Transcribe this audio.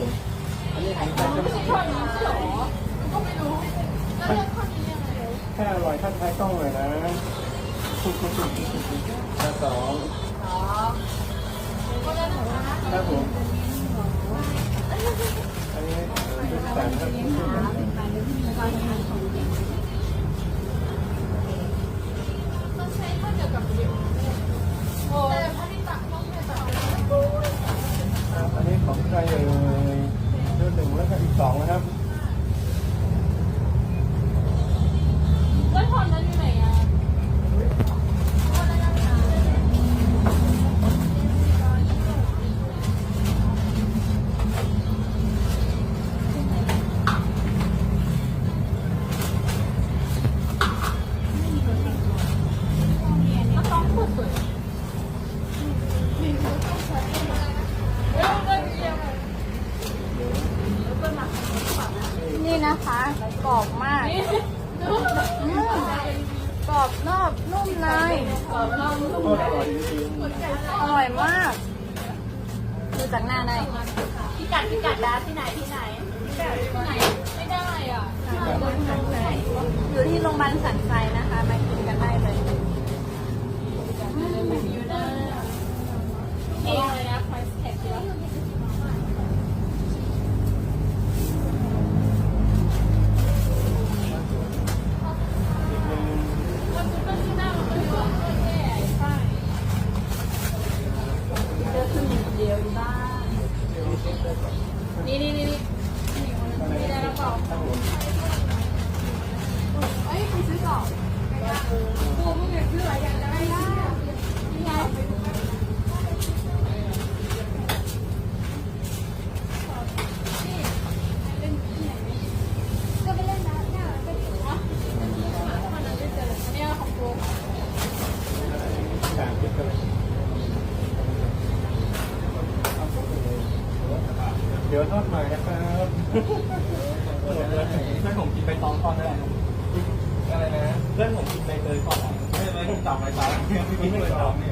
เลยครับผมอันนี้องใครก็ไม่รู้ทอดนี้เหรอก็ไม่รู้แล้วเลือกทอดนี้ยังไงแค่อร่อยท่านท้ายกล้องเลยนะข้าสองอ๋อก็ได้ของนะคะครับผม นี่นะคะกรอบมากอืมกรอบนอกนุ่มในกรอบนอกนุ่มโคตรอร่อยจริงอร่อยมากดูจากหน้าในพี่กัดพี่กัดร้านที่ไหนที่ไหนที่ไหนไม่ได้อะอยู่ที่โรงพยาบาลสันทรายนะคะมากินกันได้เลยเองเลยนะ price tag เยอะมันคือต้นที่หน้ามันก็อยู่แค่ใช่เจอขึ้นอย่างเดียวอยู่บ้าน นี่นี่นี่นี่มีอะไรแล้วเปล่าเอ้ยไปซื้อต่อปูมึงอยากซื้ออะไรอยากได้ได้นี่ไงก็ไปเล่นนะเนี่ยก็ดีนะมันจะเจอเนี่ยของกู สามชุดกันเลย เดี๋ยวทอดใหม่นะครับเพื่อนผมกินไปตองตอนนั้นอะไรนะ เพื่อนผมกินไปเตยก่อนไม่ไม่ผมจับไปตองกินไปตองเนี่ย